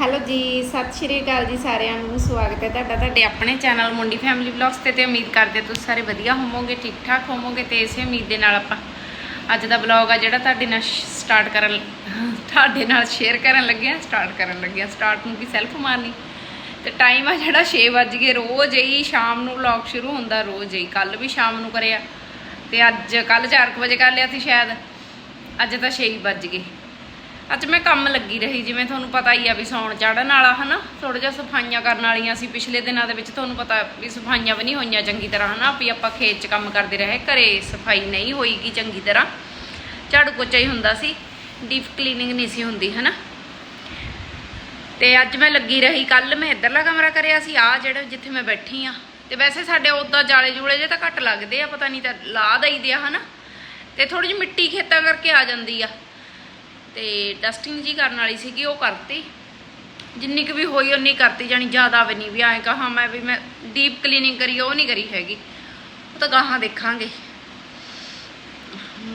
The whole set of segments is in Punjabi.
ਹੈਲੋ ਜੀ, ਸਤਿ ਸ਼੍ਰੀ ਅਕਾਲ ਜੀ ਸਾਰਿਆਂ ਨੂੰ, ਸਵਾਗਤ ਹੈ ਤੁਹਾਡਾ ਤੁਹਾਡੇ ਆਪਣੇ ਚੈਨਲ ਮੁੰਡੀ ਫੈਮਿਲੀ ਵਲੌਗਸ ਤੇ ਤੇ ਉਮੀਦ ਕਰਦੇ ਤੁਸੀਂ ਸਾਰੇ ਵਧੀਆ ਹੋਵੋਗੇ ਠੀਕ ਠਾਕ ਹੋਵੋਗੇ ਤੇ ਇਸੇ ਉਮੀਦ ਦੇ ਨਾਲ ਆਪਾਂ ਅੱਜ ਦਾ ਵਲੌਗ ਆ ਜਿਹੜਾ ਤੁਹਾਡੇ ਨਾਲ ਸਟਾਰਟ ਕਰਨ ਤੁਹਾਡੇ ਨਾਲ ਸ਼ੇਅਰ ਕਰਨ ਲੱਗਿਆ ਸਟਾਰਟ ਕਰਨ ਲੱਗਿਆ ਸਟਾਰਟ ਨੂੰ ਵੀ ਸੈਲਫ ਮਾਰਨੀ। ਤੇ ਟਾਈਮ ਆ ਜਿਹੜਾ 6 ਵੱਜ ਗਏ, ਰੋਜ਼ ਹੀ ਸ਼ਾਮ ਨੂੰ ਵਲੌਗ ਸ਼ੁਰੂ ਹੁੰਦਾ, ਰੋਜ਼ ਹੀ ਕੱਲ ਵੀ ਸ਼ਾਮ ਨੂੰ ਕਰਿਆ। ਤੇ ਅੱਜ ਕੱਲ 4 ਵਜੇ ਕਰ ਲਿਆ ਸੀ ਸ਼ਾਇਦ, ਅੱਜ ਤਾਂ 6 ਵੱਜ ਗਏ। ਅੱਜ ਮੈਂ ਕੰਮ ਲੱਗੀ ਰਹੀ, ਜਿਵੇਂ ਤੁਹਾਨੂੰ ਪਤਾ ਹੀ ਆ ਵੀ ਸੌਣ ਚੜਨ ਵਾਲਾ, ਹਨਾ? ਥੋੜਾ ਜਿਹਾ ਸਫਾਈਆਂ ਕਰਨ ਵਾਲੀਆਂ ਸੀ ਪਿਛਲੇ ਦਿਨਾਂ ਦੇ ਵਿੱਚ, ਤੁਹਾਨੂੰ ਪਤਾ ਵੀ ਸਫਾਈਆਂ ਵੀ ਨਹੀਂ ਹੋਈਆਂ ਚੰਗੀ ਤਰ੍ਹਾਂ, ਹਨਾ? ਵੀ ਆਪਾਂ ਖੇਤ 'ਚ ਕੰਮ ਕਰਦੇ ਰਹੇ, ਘਰੇ ਸਫ਼ਾਈ ਨਹੀਂ ਹੋਈਗੀ ਚੰਗੀ ਤਰ੍ਹਾਂ। ਝਾੜੂ ਪੋਚਾ ਹੀ ਹੁੰਦਾ ਸੀ, ਡੀਪ ਕਲੀਨਿੰਗ ਨਹੀਂ ਸੀ ਹੁੰਦੀ, ਹਨਾ? ਤੇ ਅੱਜ ਮੈਂ ਲੱਗੀ ਰਹੀ ਕੱਲ ਮੈਂ ਇੱਧਰਲਾ ਕਮਰਾ ਕਰਿਆ ਸੀ ਆ ਜਿਹੜਾ ਜਿੱਥੇ ਮੈਂ ਬੈਠੀ ਆ। ਤੇ ਵੈਸੇ ਸਾਡੇ ਉਦਾਂ ਜਾਲੇ ਜੂਲੇ ਜੇ ਤਾਂ ਘੱਟ ਲੱਗਦੇ ਆ, ਪਤਾ ਨਹੀਂ ਤਾਂ ਲਾ ਦਈਦੇ ਆ, ਹਨਾ? ਤੇ ਥੋੜੀ ਜਿਹੀ ਮਿੱਟੀ ਖੇਤਾਂ ਕਰਕੇ ਆ ਜਾਂਦੀ ਆ। ਤੇ ਡਸਟਿੰਗ ਜੀ ਕਰਨ ਵਾਲੀ ਸੀਗੀ ਉਹ ਕਰਤੀ। ਜਿੰਨੀ ਕੁ ਵੀ ਹੋਈ ਉਨੀ ਕਰਤੀ ਜਾਨੀ ਜ਼ਿਆਦਾ ਵੀ ਨਹੀਂ ਵੀ ਐਂ ਕਹਾ ਮੈਂ ਵੀ ਮੈਂ ਡੀਪ ਕਲੀਨਿੰਗ ਕਰੀ ਉਹ ਨਹੀਂ ਕਰੀ ਹੈਗੀ। ਉਹ ਤਾਂ ਗਾਹਾਂ ਦੇਖਾਂਗੇ।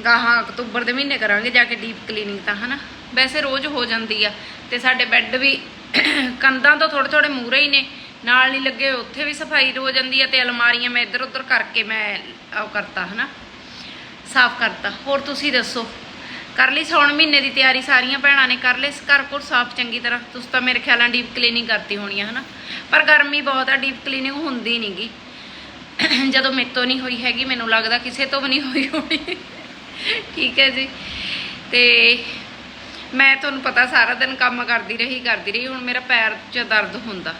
ਗਾਹਾਂ ਅਕਤੂਬਰ ਦੇ ਮਹੀਨੇ ਕਰਾਂਗੇ ਜਾ ਕੇ ਡੀਪ ਕਲੀਨਿੰਗ ਤਾਂ ਹਨਾ? ਵੈਸੇ ਰੋਜ਼ ਹੋ ਜਾਂਦੀ ਆ। ਤੇ ਸਾਡੇ ਬੈੱਡ ਵੀ ਕੰਧਾਂ ਤੋਂ ਥੋੜੇ ਥੋੜੇ ਮੂਰੇ ਹੀ ਨੇ। ਨਾਲ ਨਹੀਂ ਲੱਗੇ ਹੋਏ, ਉੱਥੇ ਵੀ ਸਫ਼ਾਈ ਹੋ ਜਾਂਦੀ ਆ ਤੇ ਅਲਮਾਰੀਆਂ ਮੈਂ ਇੱਧਰ ਉੱਧਰ ਕਰਕੇ ਮੈਂ ਉਹ ਕਰਤਾ ਹਨਾ? ਸਾਫ਼ ਕਰਤਾ। ਹੋਰ ਤੁਸੀਂ ਦੱਸੋ? ਕਰ ਲਈ ਸੌਣ ਮਹੀਨੇ ਦੀ ਤਿਆਰੀ, ਸਾਰੀਆਂ ਭੈਣਾਂ ਨੇ ਕਰ ਲਈ ਘਰ ਕੋਲ ਸਾਫ਼ ਚੰਗੀ ਤਰ੍ਹਾਂ। ਤੁਸੀਂ ਤਾਂ ਮੇਰੇ ਖਿਆਲਾਂ ਡੀਪ ਕਲੀਨਿੰਗ ਕਰਤੀ ਹੋਣੀ ਹੈ ਹਨਾ? ਪਰ ਗਰਮੀ ਬਹੁਤ ਆ ਡੀਪ ਕਲੀਨਿੰਗ ਹੁੰਦੀ ਨਹੀਂਗੀ ਜਦੋਂ ਮੇਰੇ ਤੋਂ ਨਹੀਂ ਹੋਈ ਹੈਗੀ, ਮੈਨੂੰ ਲੱਗਦਾ ਕਿਸੇ ਤੋਂ ਵੀ ਨਹੀਂ ਹੋਈ ਹੋਣੀ। ਠੀਕ ਹੈ ਜੀ। ਤੇ ਮੈਂ ਤੁਹਾਨੂੰ ਪਤਾ ਸਾਰਾ ਦਿਨ ਕੰਮ ਕਰਦੀ ਰਹੀ ਕਰਦੀ ਰਹੀ, ਹੁਣ ਮੇਰਾ ਪੈਰ 'ਚ ਦਰਦ ਹੁੰਦਾ।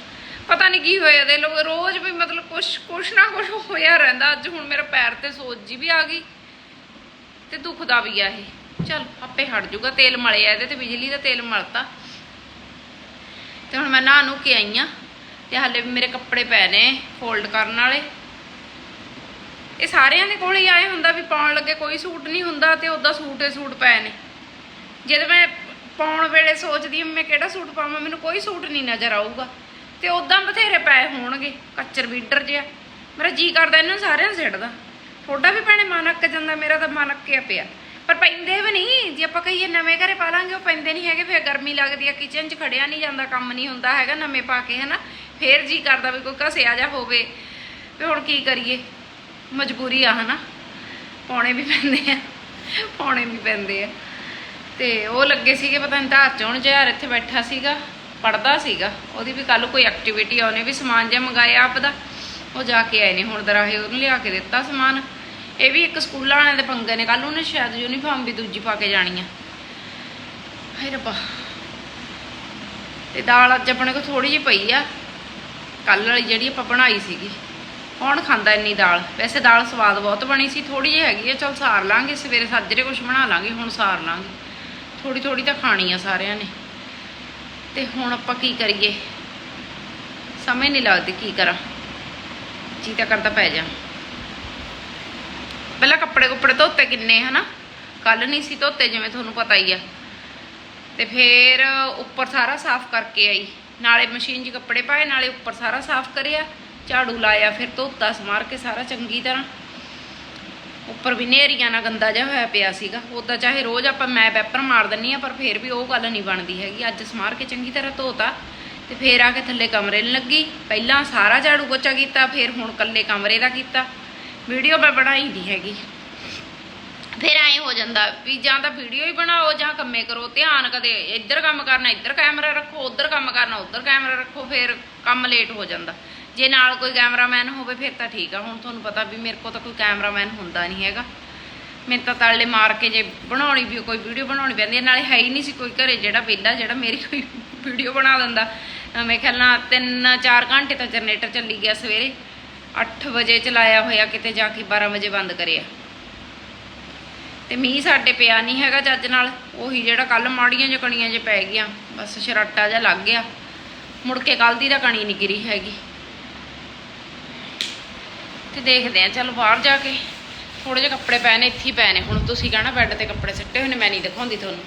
ਪਤਾ ਨਹੀਂ ਕੀ ਹੋਇਆ, ਦੇ ਲੋਕ ਰੋਜ਼ ਵੀ ਮਤਲਬ ਕੁਛ ਕੁਛ ਨਾ ਕੁਛ ਹੋਇਆ ਰਹਿੰਦਾ। ਅੱਜ ਹੁਣ ਮੇਰਾ ਪੈਰ ਤੇ ਸੋਜ ਜੀ ਵੀ ਆ ਗਈ ਤੇ ਦੁਖਦਾ ਵੀ ਆ ਇਹ। ਚਲ, ਆਪੇ ਹਟ ਜਾਊਗਾ, ਤੇਲ ਮਲਿਆ ਇਹਦੇ ਤੇ, ਬਿਜਲੀ ਦਾ ਤੇਲ ਮਲਤਾ। ਤੇ ਹੁਣ ਮੈਂ ਨਹਾ ਨੂੰ ਕੇ ਆਈ ਆ, ਤੇ ਹਾਲੇ ਮੇਰੇ ਕੱਪੜੇ ਪਏ ਨੇ ਫੋਲਡ ਕਰਨ ਵਾਲੇ। ਇਹ ਸਾਰਿਆਂ ਦੇ ਕੋਲ ਹੀ ਆਏ ਹੁੰਦਾ ਵੀ ਪਾਉਣ ਲੱਗੇ ਕੋਈ ਸੂਟ ਨਹੀਂ ਹੁੰਦਾ ਤੇ ਉਦਾਂ ਸੂਟ ਹੀ ਸੂਟ ਪਏ ਨੇ। ਜਦ ਮੈਂ ਪਾਉਣ ਵੇਲੇ ਸੋਚਦੀ ਹਾਂ ਮੈਂ ਕਿਹੜਾ ਸੂਟ ਪਾਵਾਂ, ਮੈਨੂੰ ਕੋਈ ਸੂਟ ਨਹੀਂ ਨਜ਼ਰ ਆਊਗਾ। ਤੇ ਉਦਾਂ ਬਥੇਰੇ ਪਏ ਹੋਣਗੇ, ਕੱਚਰ ਵੀਡਰ ਜਿਹਾ। ਮੇਰਾ ਜੀ ਕਰਦਾ, ਇਹਨਾਂ ਨੂੰ ਸਾਰਿਆਂ ਨੂੰ ਸਿੱਟਦਾ। ਥੋੜਾ ਵੀ ਭੈਣੇ ਮਨ ਅੱਕ ਜਾਂਦਾ, ਮੇਰਾ ਤਾਂ ਮਨ ਅੱਕਿਆ ਪਿਆ। ਪਰ ਪੈਂਦੇ ਵੀ ਨਹੀਂ। ਜੇ ਆਪਾਂ ਕਹੀਏ ਨਵੇਂ ਘਰੇ ਪਾ ਲਾਂਗੇ, ਉਹ ਪੈਂਦੇ ਨਹੀਂ ਹੈਗੇ, ਫਿਰ ਗਰਮੀ ਲੱਗਦੀ ਆ ਕਿਚਨ 'ਚ ਖੜਿਆ ਨਹੀਂ ਜਾਂਦਾ, ਕੰਮ ਨਹੀਂ ਹੁੰਦਾ ਹੈਗਾ ਨਵੇਂ ਪਾ ਕੇ, ਹਨਾ। ਫੇਰ ਜੀ ਕਰਦਾ ਵੀ ਕੋਈ ਘਸਿਆ ਜਾ ਹੋਵੇ। ਵੀ ਹੁਣ ਕੀ ਕਰੀਏ? ਮਜਬੂਰੀ ਆ, ਹਨਾ। ਪਾਉਣੇ ਵੀ ਪੈਂਦੇ ਆ ਪਾਉਣੇ ਵੀ ਪੈਂਦੇ ਆ। ਤੇ ਉਹ ਲੱਗੇ ਸੀਗੇ, ਪਤਾ ਨਹੀਂ ਧਾਰ ਚੋਣ ਜਿਹਾ ਇੱਥੇ ਬੈਠਾ ਸੀਗਾ ਪੜਦਾ ਸੀਗਾ। ਉਹਦੀ ਵੀ ਕੱਲ ਕੋਈ ਐਕਟੀਵਿਟੀ ਆ, ਉਹਨੇ ਵੀ ਸਮਾਨ ਜਿਹਾ ਮੰਗਾਇਆ ਆਪਦਾ ਉਹ ਜਾ ਕੇ ਆਏ ਨੇ, ਹੁਣ ਦਰਾਹੇ ਉਹਨੂੰ ਲਿਆ ਕੇ ਦਿੱਤਾ ਸਮਾਨ। ਇਹ ਵੀ ਇੱਕ ਸਕੂਲਾਂ ਵਾਲਿਆਂ ਦੇ ਪੰਗੇ ਨੇ। ਕੱਲ ਉਹਨੇ ਸ਼ਾਇਦ ਯੂਨੀਫਾਰਮ ਵੀ ਦੂਜੀ ਪਾ ਕੇ ਜਾਣੀ ਆ। ਹਾਏ ਰੱਬਾ। ਤੇ ਦਾਲ ਅੱਜ ਆਪਣੇ ਕੋਲ ਥੋੜੀ ਜਿਹੀ ਪਈ ਆ। ਕੱਲ ਵਾਲੀ ਜਿਹੜੀ ਆਪਾਂ ਬਣਾਈ ਸੀਗੀ, ਕੌਣ ਖਾਂਦਾ ਇੰਨੀ ਦਾਲ? ਵੈਸੇ ਦਾਲ ਸਵਾਦ ਬਹੁਤ ਬਣੀ ਸੀ। ਥੋੜੀ ਜਿਹੀ ਹੈਗੀ ਆ। ਚਲ ਸਾਰ ਲਾਂਗੇ, ਸਵੇਰੇ ਸਾਜਰੇ ਕੁਝ ਬਣਾ ਲਾਂਗੇ, ਹੁਣ ਸਾਰ ਲਾਂਗੇ। ਥੋੜੀ ਥੋੜੀ ਤਾਂ ਖਾਣੀ ਆ ਸਾਰਿਆਂ ਨੇ। ਤੇ ਹੁਣ ਆਪਾਂ ਕੀ ਕਰੀਏ? ਸਮਝ ਨਹੀਂ ਲੱਗਦੀ ਕੀ ਕਰਾਂ। ਜੀ ਤਾਂ ਕਰਦਾ ਪੈ ਜਾ। ਪਹਿਲਾਂ ਕੱਪੜੇ ਕੁੱਪੜੇ ਧੋਤੇ ਕਿੰਨੇ, ਹਨਾ? ਕੱਲ ਨਹੀਂ ਸੀ ਧੋਤੇ ਜਿਵੇਂ ਤੁਹਾਨੂੰ ਪਤਾ ਹੀ ਆ। ਤੇ ਫੇਰ ਉੱਪਰ ਸਾਰਾ ਸਾਫ਼ ਕਰਕੇ ਆਈ। ਨਾਲੇ ਮਸ਼ੀਨ 'ਚ ਕੱਪੜੇ ਪਾਏ, ਨਾਲੇ ਉੱਪਰ ਸਾਰਾ ਸਾਫ਼ ਕਰਿਆ, ਝਾੜੂ ਲਾਇਆ, ਫਿਰ ਧੋਤਾ, ਸਮਾਰ ਕੇ ਸਾਰਾ ਚੰਗੀ ਤਰ੍ਹਾਂ। ਉੱਪਰ ਵੀ ਨੇਰੀਆਂ ਨਾਲ ਗੰਦਾ ਜਿਹਾ ਹੋਇਆ ਪਿਆ ਸੀਗਾ। ਉਦਾਂ ਚਾਹੇ ਰੋਜ਼ ਆਪਾਂ ਮੈਂ ਪੈਪਰ ਮਾਰ ਦਿੰਨੀ ਆ, ਪਰ ਫੇਰ ਵੀ ਉਹ ਗੱਲ ਨਹੀਂ ਬਣਦੀ ਹੈਗੀ। ਅੱਜ ਸਮਾਰ ਕੇ ਚੰਗੀ ਤਰ੍ਹਾਂ ਧੋਤਾ ਤੇ ਫੇਰ ਆ ਕੇ ਥੱਲੇ ਕਮਰੇ ਨੂੰ ਲੱਗੀ। ਪਹਿਲਾਂ ਸਾਰਾ ਝਾੜੂ ਪੋਚਾ ਕੀਤਾ, ਫੇਰ ਹੁਣ ਕੱਲੇ ਕਮਰੇ ਦਾ ਕੀਤਾ। ਵੀਡੀਓ ਮੈਂ ਬਣਾਈ ਨਹੀਂ ਹੈਗੀ। ਫਿਰ ਐਂ ਹੋ ਜਾਂਦਾ ਵੀ ਜਾਂ ਤਾਂ ਵੀਡੀਓ ਹੀ ਬਣਾਓ ਜਾਂ ਕੰਮੇ ਕਰੋ, ਧਿਆਨ ਕਦੇ ਇੱਧਰ ਕੰਮ ਕਰਨਾ, ਇੱਧਰ ਕੈਮਰਾ ਰੱਖੋ, ਉੱਧਰ ਕੰਮ ਕਰਨਾ, ਉੱਧਰ ਕੈਮਰਾ ਰੱਖੋ, ਫਿਰ ਕੰਮ ਲੇਟ ਹੋ ਜਾਂਦਾ। ਜੇ ਨਾਲ ਕੋਈ ਕੈਮਰਾਮੈਨ ਹੋਵੇ ਫਿਰ ਤਾਂ ਠੀਕ ਆ, ਹੁਣ ਤੁਹਾਨੂੰ ਪਤਾ ਵੀ ਮੇਰੇ ਕੋਲ ਤਾਂ ਕੋਈ ਕੈਮਰਾਮੈਨ ਹੁੰਦਾ ਨਹੀਂ ਹੈਗਾ। ਮੈਨੂੰ ਤਾਂ ਤਾਲੇ ਮਾਰ ਕੇ ਜੇ ਬਣਾਉਣੀ ਵੀ ਕੋਈ ਵੀਡੀਓ ਬਣਾਉਣੀ ਪੈਂਦੀ ਹੈ ਨਾਲੇ ਹੈ ਹੀ ਨਹੀਂ ਸੀ ਕੋਈ ਘਰੇ ਜਿਹੜਾ ਵਿਹਲਾ ਜਿਹੜਾ ਮੇਰੀ ਕੋਈ ਵੀਡੀਓ ਬਣਾ ਦਿੰਦਾ। ਮੈਂ ਮੇਰੇ ਖਿਆਲ ਨਾਲ 3-4 ਘੰਟੇ ਤਾਂ ਜਨਰੇਟਰ ਚੱਲੀ ਗਿਆ ਸਵੇਰੇ। 8 ਵਜੇ ਚਲਾਇਆ ਹੋਇਆ ਕਿਤੇ ਜਾ ਕੇ 12 ਵਜੇ ਬੰਦ ਕਰਿਆ। ਤੇ ਮੀਂਹ ਸਾਡੇ ਪਿਆ ਨਹੀਂ ਹੈਗਾ ਚੱਜ ਨਾਲ, ਉਹੀ ਜਿਹੜਾ ਕੱਲ ਮਾੜੀਆਂ ਜਿਹਾ ਕਣੀਆਂ ਜੇ ਪੈ ਗਈਆਂ, ਬਸ ਸ਼ਰਾਟਾ ਜਿਹਾ ਲੱਗ ਗਿਆ। ਮੁੜ ਕੇ ਕੱਲ ਦੀ ਤਾਂ ਕਣੀ ਨਹੀਂ ਗਿਰੀ ਹੈਗੀ। ਤੇ ਦੇਖਦੇ ਆ ਚਲ ਬਾਹਰ ਜਾ ਕੇ ਥੋੜੇ ਜਿਹੇ ਕੱਪੜੇ ਪਏ ਨੇ, ਇੱਥੇ ਹੀ ਪਏ ਨੇ। ਹੁਣ ਤੁਸੀਂ ਕਹਣਾ ਬੈੱਡ ਤੇ ਕੱਪੜੇ ਸਿੱਟੇ ਹੋਏ ਨੇ, ਮੈਂ ਨਹੀਂ ਦਿਖਾਉਂਦੀ ਤੁਹਾਨੂੰ।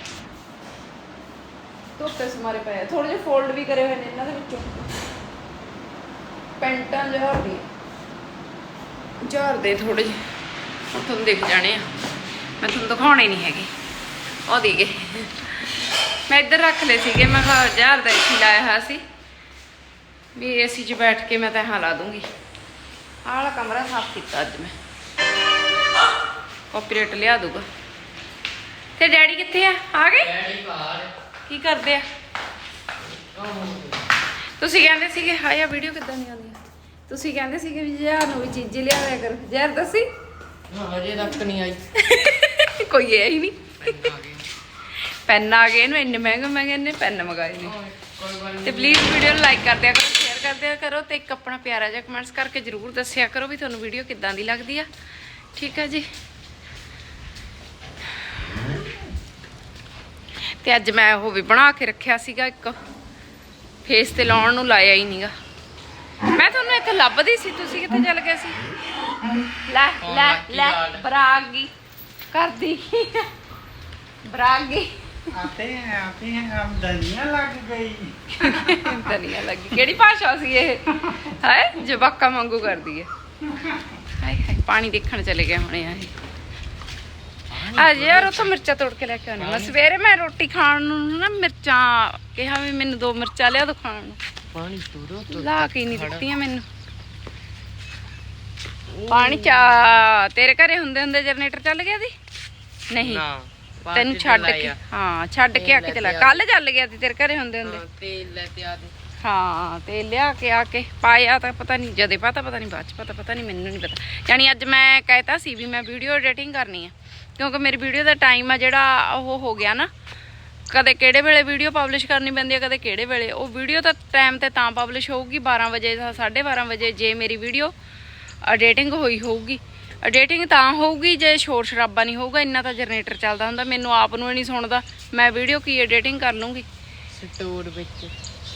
ਧੁੱਪੇ ਸਮਾਰੇ ਪਏ ਥੋੜੇ ਜਿਹੇ ਫੋਲਡ ਵੀ ਕਰੇ ਹੋਏ ਨੇ ਇਹਨਾਂ ਦੇ ਵਿੱਚੋਂ। ਪੈਂਟਾਂ ਜਹਰ ਦੀ ਜਹਰ ਦੇ ਥੋੜੇ ਜਿਹੇ। ਤੁਹਾਨੂੰ ਦਿਖ ਜਾਣੇ ਆ। ਮੈਂ ਤੁਹਾਨੂੰ ਦਿਖਾਉਣੇ ਨਹੀਂ ਹੈਗੇ। ਉਹ ਦੇ ਗਏ ਮੈਂ ਇੱਧਰ ਰੱਖ ਲਏ ਸੀਗੇ। ਮੈਂ ਕਿਹਾ ਹਜ਼ਾਰ ਦਾ ਏਸੀ ਲਾਇਆ ਹੋਇਆ ਸੀ। ਵੀ ਏਸੀ 'ਚ ਬੈਠ ਕੇ ਮੈਂ ਤਾਂ ਹਾਂ ਲਾ ਦੂੰਗੀ। ਆਹ ਵਾਲਾ ਕਮਰਾ ਸਾਫ਼ ਕੀਤਾ ਅੱਜ ਮੈਂ। ਕਾਪੀਰਾਈਟ ਲਿਆ ਦੂਗਾ ਤੇ ਡੈਡੀ ਕਿੱਥੇ ਆ? ਆ ਗਏ? ਡੈਡੀ ਬਾਹਰ ਕੀ ਕਰਦੇ ਆ? ਤੁਸੀਂ ਕਹਿੰਦੇ ਸੀਗੇ ਹਾਏ ਆ ਵੀਡੀਓ ਕਿੱਦਾਂ ਦੀ ਆਉਂਦੀ ਤੁਸੀਂ ਕਹਿੰਦੇ ਸੀਗੇ ਵੀ ਯਾਰ ਨੂੰ ਵੀ ਚੀਜ਼ੀ ਲਿਆਇਆ ਕਰੋ। ਯਾਰ ਦੱਸੀ? ਹਾਂ ਹਜੇ ਤੱਕ ਨਹੀਂ ਆਈ। ਕੋਈ ਇਹ ਹੀ ਨਹੀਂ। ਪੈਨ ਆ ਗਏ ਇਹਨੂੰ ਇੰਨੇ ਮਹਿੰਗੇ ਮਹਿੰਗੇ ਇਹਨੇ ਪੈਨ ਮੰਗਾਏ ਨੇ। ਤੇ ਪਲੀਜ਼ ਵੀਡੀਓ ਨੂੰ ਲਾਈਕ ਕਰ ਦਿਆ ਕਰੋ ਸ਼ੇਅਰ ਕਰ ਦਿਆ ਕਰੋ ਤੇ ਇੱਕ ਆਪਣਾ ਪਿਆਰਾ ਜਿਹਾ ਕਮੈਂਟਸ ਕਰਕੇ ਜਰੂਰ ਦੱਸਿਆ ਕਰੋ ਵੀ ਤੁਹਾਨੂੰ ਵੀਡੀਓ ਕਿੱਦਾਂ ਦੀ ਲੱਗਦੀ ਆ। ਠੀਕ ਆ ਜੀ। ਤੇ ਅੱਜ ਮੈਂ ਉਹ ਵੀ ਬਣਾ ਕੇ ਰੱਖਿਆ ਸੀਗਾ ਇੱਕ। ਫੇਸ ਤੇ ਲਾਉਣ ਨੂੰ ਲਾਇਆ ਹੀ ਨਹੀਂਗਾ ਮੈਂ ਤੁਹਾਨੂੰ ਇੱਥੇ ਲੱਭਦੀ ਸੀ ਤੁਸੀਂ ਕਿੱਥੇ ਚੱਲ ਗਏ ਸੀ? ਲੈ ਲੈ ਲੈ ਬਰਾਗੀ। ਕਰਦੀ। ਬਰਾਗੀ। ਆਤੇ ਆਤੇ ਹਮ ਦਨੀਆਂ ਲੱਗ ਗਈ। ਦਨੀਆਂ ਲੱਗੀ ਕਿਹੜੀ ਭਾਸ਼ਾ ਸੀ ਇਹ? ਹੈ ਜਵਾਕਾਂ ਵਾਂਗੂ ਕਰਦੀ ਹੈ। ਪਾਣੀ ਦੇਖਣ ਚਲੇ ਗਏ ਹੁਣੇ ਆਏ ਆ ਯਾਰ ਉਥੋਂ ਮਿਰਚਾਂ ਤੋੜ ਕੇ ਲੈ ਕੇ ਆਉਣੀ ਮੈਂ ਸਵੇਰੇ ਮੈਂ ਰੋਟੀ ਖਾਣ ਨੂੰ ਨਾ ਮਿਰਚਾਂ ਕਿਹਾ ਵੀ ਮੈਨੂੰ ਦੋ ਮਿਰਚਾਂ ਲਿਆ ਦੋ ਖਾਣ ਨੂੰ। ਪਾਣੀ ਤੋੜੋ ਲਾ ਕੇ ਨਹੀਂ ਦਿੱਤੀਆਂ ਮੈਨੂੰ। ਪਾਣੀ ਚਾ ਤੇਰੇ ਘਰੇ ਹੁੰਦੇ ਹੁੰਦੇ ਜਨਰੇਟਰ ਚੱਲ ਗਿਆ ਸੀ? ਨਹੀਂ ਨਾ ਤੈਨੂੰ ਛੱਡ ਕੇ ਹਾਂ ਛੱਡ ਕੇ ਆ ਕੇ ਚਲਾ। ਕੱਲ ਚੱਲ ਗਿਆ ਸੀ ਤੇਰੇ ਘਰੇ ਹੁੰਦੇ ਹੁੰਦੇ। ਤੇਲ ਲੈ ਤੇ ਆ ਦੇ। ਹਾਂ ਤੇ ਲਿਆ ਕੇ ਆ ਕੇ ਪਾਇਆ ਤਾਂ ਪਤਾ ਨਹੀਂ ਜਦੇ ਪਤਾ ਪਤਾ ਨਹੀਂ ਬਾਅਦ ਚ ਪਤਾ ਪਤਾ ਨਹੀਂ ਮੈਨੂੰ ਨਹੀਂ ਪਤਾ। ਯਾਨੀ ਅੱਜ ਮੈਂ ਕਹਿਤਾ ਸੀ ਵੀ ਮੈਂ ਵੀਡੀਓ ਐਡੀਟਿੰਗ ਕਰਨੀ ਆ। ਕਿਉਂਕਿ ਮੇਰੀ ਵੀਡੀਓ ਦਾ ਟਾਈਮ ਆ ਜਿਹੜਾ ਉਹ ਹੋ ਗਿਆ ਨਾ। ਕਦੇ ਕਿਹੜੇ ਵੇਲੇ ਵੀਡੀਓ ਪਬਲਿਸ਼ ਕਰਨੀ ਪੈਂਦੀ ਆ ਕਦੇ ਕਿਹੜੇ ਵੇਲੇ। ਉਹ ਵੀਡੀਓ ਤਾਂ ਟਾਈਮ ਤੇ ਤਾਂ ਪਬਲਿਸ਼ ਹੋਊਗੀ 12 ਵਜੇ ਜਾਂ 12:30 ਵਜੇ ਜੇ ਮੇਰੀ ਵੀਡੀਓ ਐਡੀਟਿੰਗ ਹੋਈ ਹੋਊਗੀ। ਐਡੀਟਿੰਗ ਤਾਂ ਹੋਊਗੀ ਜੇ ਸ਼ੋਰ ਸ਼ਰਾਬਾ ਨਹੀਂ ਹੋਊਗਾ ਇੰਨਾ ਤਾਂ ਜਨਰੇਟਰ ਚੱਲਦਾ ਹੁੰਦਾ ਮੈਨੂੰ ਆਪ ਨੂੰ ਹੀ ਨਹੀਂ ਸੁਣਦਾ ਮੈਂ ਵੀਡੀਓ ਕੀ ਐਡੀਟਿੰਗ ਕਰ ਲੂੰਗੀ। ਸਟੋਰ ਵਿੱਚ।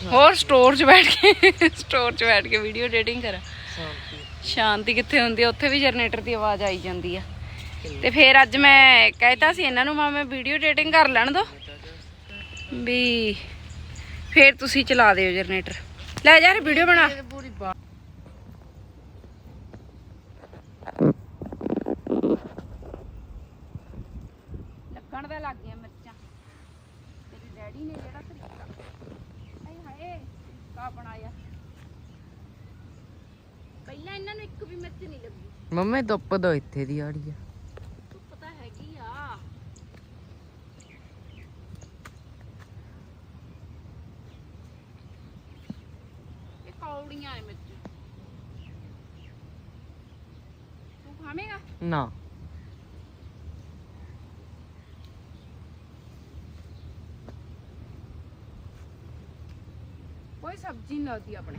ਹੋਰ ਸਟੋਰ 'ਚ ਬੈਠ ਕੇ ਸਟੋਰ 'ਚ ਬੈਠ ਕੇ ਵੀਡੀਓ ਐਡੀਟਿੰਗ ਕਰਾਂ। ਸ਼ਾਂਤੀ। ਸ਼ਾਂਤੀ ਕਿੱਥੇ ਹੁੰਦੀ ਆ ਉੱਥੇ ਵੀ ਜਨਰੇਟਰ ਦੀ ਆਵਾਜ਼ ਆਈ ਜਾਂਦੀ ਆ। ਤੇ ਫਿਰ ਅੱਜ ਮੈਂ ਕਹਿਤਾ ਸੀ ਇਹਨਾਂ ਨੂੰ ਮਾ ਮੈਂ ਵੀਡੀਓ ਐਡੀਟਿੰਗ ਕਰ ਲੈਣ ਦੋ। ਵੀ ਫਿਰ ਤੁਸੀਂ ਚਲਾ ਦਿਓ ਜਨਰੇਟਰ। ਲੈ ਯਾਰ ਵੀਡੀਓ ਬਣਾ। ਲੱਗਣ ਦੇ ਲੱਗ ਗਈਆਂ ਮਿਰਚਾਂ। ਤੇਰੇ ਡੈਡੀ ਨੇ ਜਿਹੜਾ ਤਰੀਕਾ ਹਾਏ ਹਾਏ ਕਾ ਬਣਾਇਆ ਪਹਿਲਾਂ ਇਹਨਾਂ ਨੂੰ ਇੱਕ ਵੀ ਮਿਰਚ ਨਹੀਂ ਲੱਗੀ। ਮੰਮੀ ਧੁੱਪ ਦੋ ਇੱਥੇ ਦੀ ਆ ਰਹੀ ਆ ਧੁੱਪ ਤਾਂ ਹੈਗੀ ਆ ਇਹ ਕੌੜੀਆਂ ਐ ਮਿਰਚ ਤੂੰ ਖਾਵੇਂਗਾ? ਨਾ। ਕੋਈ ਸਬਜ਼ੀ ਨਹੀਂ ਲੱਗਦੀ ਆਪਣੇ।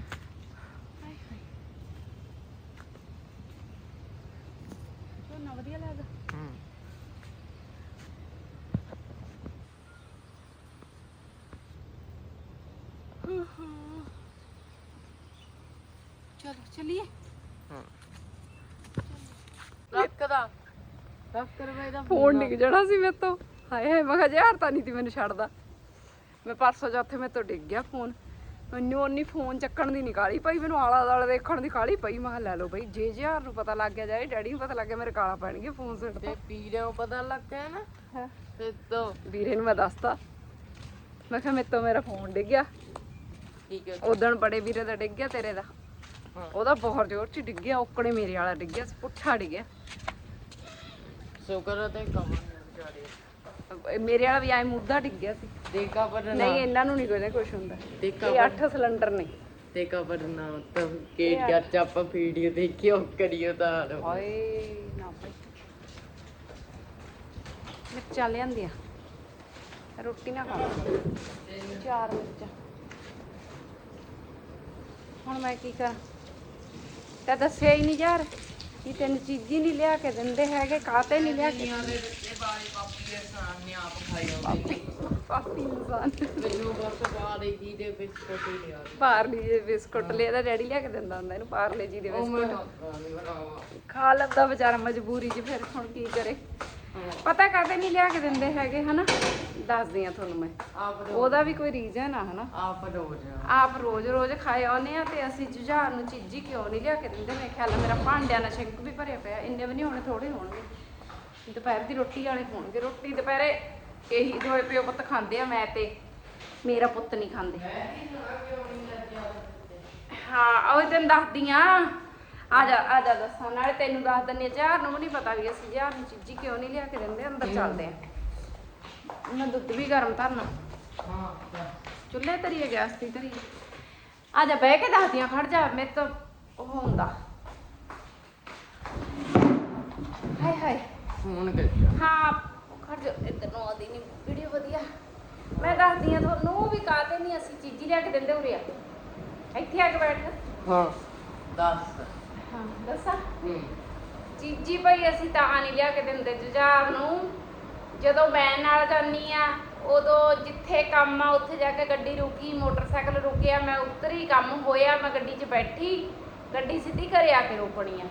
ਹਾਏ ਹਾਏ। ਝੋਨਾ ਵਧੀਆ ਲੱਗਦਾ। ਫੋਨ ਡਿੱਗ ਜਾਣਾ ਸੀ ਮੇਰੇ ਤੋਂ। ਹਾਏ ਹਾਏ ਮੈਂ ਕਿਹਾ ਯਾਰ ਨਹੀਂ ਤੀ ਮੈਨੂੰ ਛੱਡਦਾ। ਮੈਂ ਪਰਸੋਂ ਜਦ ਉੱਥੇ ਮੇਰੇ ਤੋਂ ਡਿੱਗ ਗਿਆ ਫੋਨ ਮੈਨੂੰ ਉਨੀ ਫੋਨ ਚੱਕਣ ਦੀ ਨਿਕਾਲੀ ਪਈ ਮੈਨੂੰ ਆਲਾ ਦਾਲ ਦੇਖਣ ਦੀ ਕਾਲੀ ਪਈ। ਮੈਂ ਲੈ ਲਓ ਬਈ ਜੇ ਯਾਰ ਨੂੰ ਪਤਾ ਲੱਗ ਗਿਆ ਜਾਏ ਡੈਡੀ ਨੂੰ ਪਤਾ ਲੱਗ ਗਿਆ ਮੇਰੇ ਕਾਲਾ ਪੈਣਗੇ ਫੋਨ ਸਿੱਟ ਤੇ ਵੀਰੇ ਨੂੰ ਪਤਾ ਲੱਗ ਗਿਆ ਨਾ ਫਿਰ ਤੋਂ ਵੀਰੇ ਨੂੰ ਮੈਂ ਦੱਸਤਾ। ਮੈਂ ਕਿਹਾ ਮੇਰੇ ਤੋਂ ਮੇਰਾ ਫੋਨ ਡਿੱਗ ਗਿਆ। ਠੀਕ ਹੈ। ਉਦੋਂ ਬੜੇ ਵੀਰੇ ਦਾ ਡਿੱਗ ਗਿਆ ਤੇਰੇ ਦਾ। ਉਹਦਾ ਬਹੁਤ ਜ਼ੋਰ ਚ ਡਿੱਗ ਗਿਆ ਔਕੜੇ ਮੇਰੇ ਵਾਲਾ ਡਿੱਗ ਗਿਆ ਪੁੱਠਾ ਡਿੱਗ ਗਿਆ। ਸ਼ੁਕਰ ਤੇ ਕਮਨ ਵਿਚਾਰੇ। ਅਹ ਮੇਰੇ ਵਾਲਾ ਵੀ ਐ ਮੁੱਦਾ ਡਿੱਗ ਗਿਆ ਸੀ। ਦੇਖਾ ਪਰ ਨਾ ਨਹੀਂ ਇਹਨਾਂ ਨੂੰ ਨਹੀਂ ਕੋਈ ਕੁਝ ਹੁੰਦਾ। ਇਹ 8 ਸਿਲੰਡਰ ਨੇ। ਦੇਖਾ ਪਰ ਨਾ ਤਾਂ ਕੇ ਗੱਚ ਆਪਾਂ ਵੀਡੀਓ ਦੇਖਿਓ ਕਰਿਓ ਤਾਂ ਹਾਏ ਨਾ ਭਾਈ। ਮਿਰਚਾਂ ਲਿਆਂਦੀਆਂ ਰੋਟੀ ਨਾ ਖਾਵਾਂ ਚਾਰ ਮਿਰਚਾਂ। ਹੁਣ ਮੈਂ ਕੀ ਕਰਾਂ? ਤਾਂ ਦੱਸਿਆ ਹੀ ਨਹੀਂ ਯਾਰ। ਕਿ ਤੈਨੂੰ ਚੀਜ਼ੀ ਨਹੀਂ ਲਿਆ ਕੇ ਦਿੰਦੇ ਹੈਗੇ ਕਾਤੇ ਨਹੀਂ ਲਿਆ ਕੇ ਪਾਪੀ। ਪਾਪੀ ਇਨਸਾਨ। ਮੈਨੂੰ ਬਸ ਬਾਰੇ ਜੀ ਦੇ ਬਿਸਕੁਟ ਹੀ ਲਿਆ ਪਾਰਲੇ ਜੀ ਦੇ ਬਿਸਕੁਟ ਲਿਆ ਦਾ ਡੈਡੀ ਲਿਆ ਕੇ ਦਿੰਦਾ ਹੁੰਦਾ ਇਹਨੂੰ ਪਾਰਲੇ ਜੀ ਦੇ ਉਹ ਮੈਂ ਬਿਸਕੁਟ। ਨਹੀਂ ਬਣਾਵਾ। ਖਾ ਲੈਂਦਾ ਵਿਚਾਰਾ ਮਜਬੂਰੀ 'ਚ ਫਿਰ ਹੁਣ ਕੀ ਕਰੇ? ਪਤਾ ਕਾਹਦੇ ਨਹੀਂ ਲਿਆ ਕੇ ਦਿੰਦੇ ਹੈਗੇ ਹਨਾ? ਦੱਸਦੀ ਆ ਤੁਹਾਨੂੰ ਮੈਂ। ਆਪ ਉਹਦਾ ਵੀ ਕੋਈ ਰੀਜ਼ਨ ਆ ਹਨਾ? ਆਪ ਰੋਜ਼। ਆਪ ਰੋਜ਼-ਰੋਜ਼ ਖਾਏ ਆਉਨੇ ਆ ਤੇ ਅਸੀਂ ਜੁਝਾਰ ਨੂੰ ਚੀਜ਼ੀ ਕਿਉਂ ਨਹੀਂ ਲਿਆ ਕੇ ਦਿੰਦੇ। ਮੇਰੇ ਖਿਆਲ ਨਾਲ ਮੇਰਾ ਭਾਂਡਿਆਂ ਨਾਲ ਸ਼ਿੰਕ ਵੀ ਭਰਿਆ ਪਿਆ। ਇੰਨੇ ਵੀ ਨਹੀਂ ਹੋਣੇ ਥੋੜੇ ਹੋਣਗੇ। ਦੁਪਹਿਰ ਦੀ ਰੋਟੀ ਵਾਲੇ ਹੋਣਗੇ। ਰੋਟੀ ਦੁਪਹਿਰੇ ਇਹੀ ਦੋਏ ਪਿਓ ਪੁੱਤ ਖਾਂਦੇ ਆ ਮੈਂ ਤੇ। ਮੇਰਾ ਪੁੱਤ ਨਹੀਂ ਖਾਂਦੇ। ਹਾਂ ਉਹ ਤੈਨੂੰ ਦੱਸਦੀ ਆ ਆ ਜਾ ਆ ਜਾ ਦੱਸਾਂ ਨਾਲੇ ਤੈਨੂੰ ਦੱਸ ਦਿੰਨੀ ਚਾਰ ਨੂੰ ਨਹੀਂ ਪਤਾ ਵੀ ਅਸੀਂ ਚਾਰ ਨੂੰ ਚੀਜ਼ੀ ਕਿਉਂ ਨਹੀਂ ਲਿਆ ਕੇ ਦਿੰਦੇ ਅੰਦਰ ਚੱਲਦੇ ਆ ਮੈਂ ਦੁੱਧ ਵੀ ਗਰਮ ਧਰਨਾ। ਹਾਂ ਚੁੱਲ੍ਹੇ ਧਰੀਏ ਗੈਸ ਤੇ ਧਰੀਏ। ਆ ਜਾ ਬਹਿ ਕੇ ਦੱਸਦੀਆਂ ਖੜ ਜਾ ਮੇਰੇ ਤੋਂ ਉਹ ਹੁੰਦਾ। ਹਾਏ ਹਾਏ। ਫੋਨ ਕਰ ਹਾਂ ਖੜ ਜਾ ਇੱਧਰ ਨੂੰ ਆਦੀ ਨਹੀਂ ਵੀਡੀਓ ਵਧੀਆ। ਮੈਂ ਦੱਸਦੀ ਆ ਤੁਹਾਨੂੰ ਵੀ ਕਾਹਤੇ ਨਹੀਂ ਅਸੀਂ ਚੀਜ਼ੀ ਲਿਆ ਕੇ ਦਿੰਦੇ ਉਰੇ ਆ। ਇੱਥੇ ਆ ਕੇ ਬੈਠ। ਹਾਂ ਦੱਸ। ਹਾਂ ਦੱਸਾਂ? ਹੂੰ। ਚੀਜੀ ਭਾਈ ਅਸੀਂ ਤਾਂ ਨਹੀਂ ਲਿਆ ਕੇ ਦਿੰਦੇ ਜੁਝਾਰ ਨੂੰ। ਜਦੋਂ ਮੈਂ ਨਾਲ ਜਾਂਦੀ ਆ ਉਦੋਂ ਜਿੱਥੇ ਕੰਮ ਆ ਉੱਥੇ ਜਾ ਕੇ ਗੱਡੀ ਰੁਕੀ ਮੋਟਰਸਾਈਕਲ ਰੁਕਿਆ ਮੈਂ ਉਤਰੀ ਕੰਮ ਹੋਇਆ ਮੈਂ ਗੱਡੀ 'ਚ ਬੈਠੀ ਗੱਡੀ ਸਿੱਧੀ ਘਰੇ ਆ ਕੇ ਰੋਕਣੀ ਆ।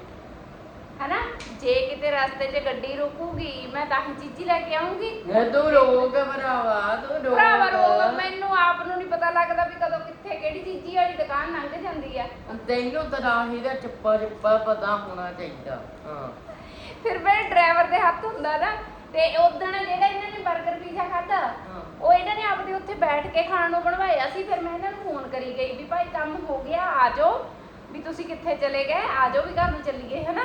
ਹੈਨਾ? ਜੇ ਕਿਤੇ ਰਸਤੇ 'ਚ ਗੱਡੀ ਰੁਕੂਗੀ ਮੈਂ ਤਾਂ ਹੀ ਚੀਜ਼ੀ ਲੈ ਕੇ ਆਉਂਗੀ ਇਹ ਤੂੰ ਰੋਕ ਭਰਾਵਾ ਤੂੰ ਰੋਕ। ਭਰਾਵਾ ਰੋਗ ਮੈਨੂੰ ਆਪ ਨੂੰ ਨਹੀਂ ਪਤਾ ਲੱਗਦਾ ਵੀ ਕਦੋਂ ਕਿੱਥੇ ਕਿਹੜੀ ਚੀਜ਼ੀ ਵਾਲੀ ਦੁਕਾਨ ਲੰਘ ਜਾਂਦੀ ਆ। ਤੈਨੂੰ ਤਾਂ ਰਾਹੀ ਦਾ ਚੱਪਾ ਚੱਪਾ ਪਤਾ ਹੋਣਾ ਚਾਹੀਦਾ ਹਾਂ। ਫਿਰ ਮੇਰੇ ਡਰਾਈਵਰ ਦੇ ਹੱਥ ਹੁੰਦਾ ਨਾ ਤੇ ਉਦੋਂ ਜਿਹੜਾ ਇਹਨਾਂ ਨੇ 버ਗਰ ਪੀਜ਼ਾ ਖਾਦਾ। ਉਹ ਇਹਨਾਂ ਨੇ ਆਪਦੇ ਉੱਥੇ ਬੈਠ ਕੇ ਖਾਣ ਨੂੰ ਬਣਵਾਇਆ ਸੀ ਫਿਰ ਮੈਂ ਇਹਨਾਂ ਨੂੰ ਫੋਨ ਕਰੀ ਗਈ ਵੀ ਭਾਈ ਕੰਮ ਹੋ ਗਿਆ ਆ ਜਾਓ। ਵੀ ਤੁਸੀਂ ਕਿੱਥੇ ਚਲੇ ਗਏ ਆ ਜਾਓ ਵੀ ਘਰ ਨੂੰ ਚੱਲੀਏ ਹਨਾ?